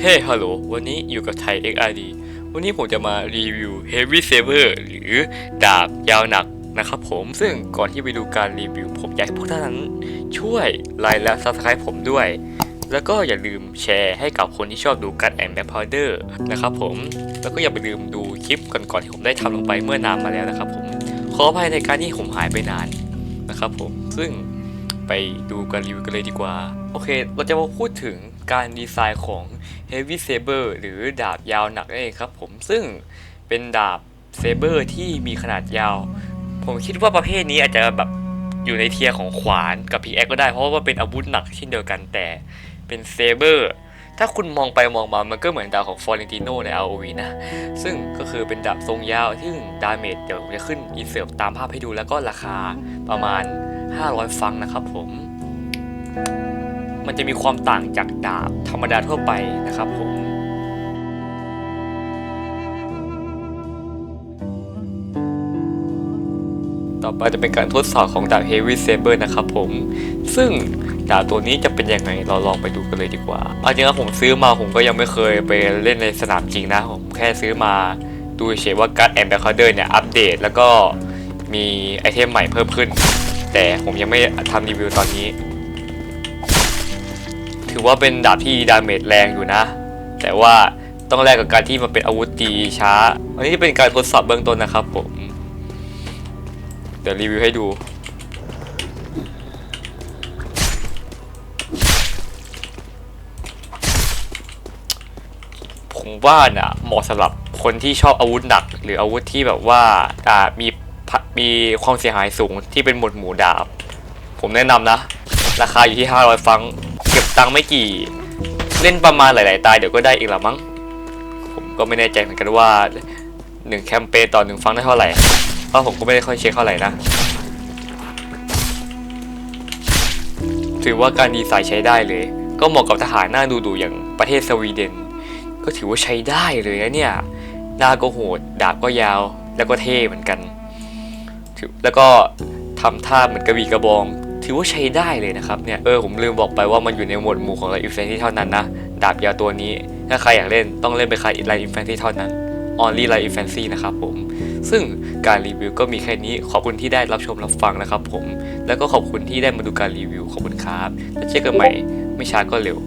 เฮ้ฮัลโหล วันนี้อยู่กับไทย XRD วันนี้ผมจะมารีวิว Heavy Saber หรือดาบยาวหนักนะครับผม ซึ่งก่อนที่ไปดูการรีวิว ผมอยากให้พวกท่านนั้นช่วยไลค์และ Subscribe ผมด้วย แล้วก็อย่าลืมแชร์ให้กับคนที่ชอบดูการแอนแมปพาวเดอร์นะครับผม แล้วก็อย่าไปลืมดูคลิปก่อนๆที่ผมได้ทำลงไปเมื่อนานมาแล้วนะครับผม ขออภัยในการที่ผมหายไปนานนะครับผม ซึ่งไปดูการรีวิวกันเลยดีกว่า โอเค เราจะมาพูดถึงการดีไซน์ของ Heavy Saber หรือดาบยาวหนักนั่นเองครับผมซึ่งเป็นดาบเซเบอร์ที่มีขนาดยาว ผมคิดว่าประเภทนี้อาจจะแบบอยู่ในเทียร์ของขวานกับพีแอคก็ได้เพราะว่าเป็นอาวุธหนักเช่นเดียวกันแต่เป็นเซเบอร์ถ้าคุณมองไปมองมา มันก็เหมือนดาบของฟอร์เรนติโนใน ROV นะ ซึ่งก็คือเป็นดาบทรงยาวซึ่ดาเมจเดี๋ยวผมจะขึ้นอินเสิร์ตตามภาพให้ดูแล้วก็ราคาประมาณ 500 ฟังนะครับผม จะมีความต่างจากดาบธรรมดาทั่วไปนะครับผมต่อไปจะเป็นการทดสอบของดาบ Heavy Saber นะครับผม ซึ่งดาบตัวนี้จะเป็นยังไงเราลองไปดูกันเลยดีกว่าเอาจริงๆผมซื้อมาผมก็ยังไม่เคยไปเล่นในสนามจริงนะ ผมแค่ซื้อมาดูเฉยว่าการ์ดแอนด์แบคอเดอร์เนี่ยอัปเดต แล้วก็มีไอเทมใหม่เพิ่มขึ้น แต่ผมยังไม่ทำรีวิวตอนนี้ ถือว่าเป็นดาบที่ดาเมจแรงอยู่นะ แต่ว่าต้องแลกกับการที่มันเป็นอาวุธตีช้า อันนี้จะเป็นการทดสอบเบื้องต้นนะครับผม เดี๋ยวรีวิวให้ดูผมว่าน่ะเหมาะสำหรับคนที่ชอบอาวุธหนัก หรืออาวุธที่แบบว่าอ่ามีมีความเสียหายสูงที่เป็นหมวดหมู่ดาบ ผมแนะนำนะ ราคาอยู่ที่ 500 ฟัง ตังค์ไม่กี่ เล่นประมาณหลาย ๆ ตายเดี๋ยวก็ได้อีกละมั้ง ผมก็ไม่แน่ใจเหมือนกันว่าหนึ่งแคมเปญต่อหนึ่งฟังได้เท่าไหร่ เพราะผมก็ไม่ได้ค่อยเช็คเท่าไหร่นะ ถือว่าการดีไซน์ใช้ได้เลย ก็เหมาะกับทหารหน้าดูๆอย่างประเทศสวีเดน ก็ถือว่าใช้ได้เลยนะเนี่ยหน้าก็โหด ดาบก็ยาว แล้วก็เท่เหมือนกัน แล้วก็ทำท่าเหมือนกระบี่กระบอง ถือว่าใช้ได้เลยนะครับเนี่ยเออผมลืมบอกไปว่ามันอยู่ในหมวดหมู่ของไลท์อินแฟนที่เท่านั้นนะดาบยาวตัวนี้ ถ้าใครอยากเล่นต้องเล่นไปนใครไลท์อินแฟนที่เท่านั้น only light infancy นะครับผมซึ่งการรีวิวก็มีแค่นี้ขอบคุณที่ได้รับชมรับฟังนะครับผม แล้วก็ขอบคุณที่ได้มาดูการรีวิวขอบคุณครับแล้วเจอกันใหม่ไม่ช้าก็เร็ว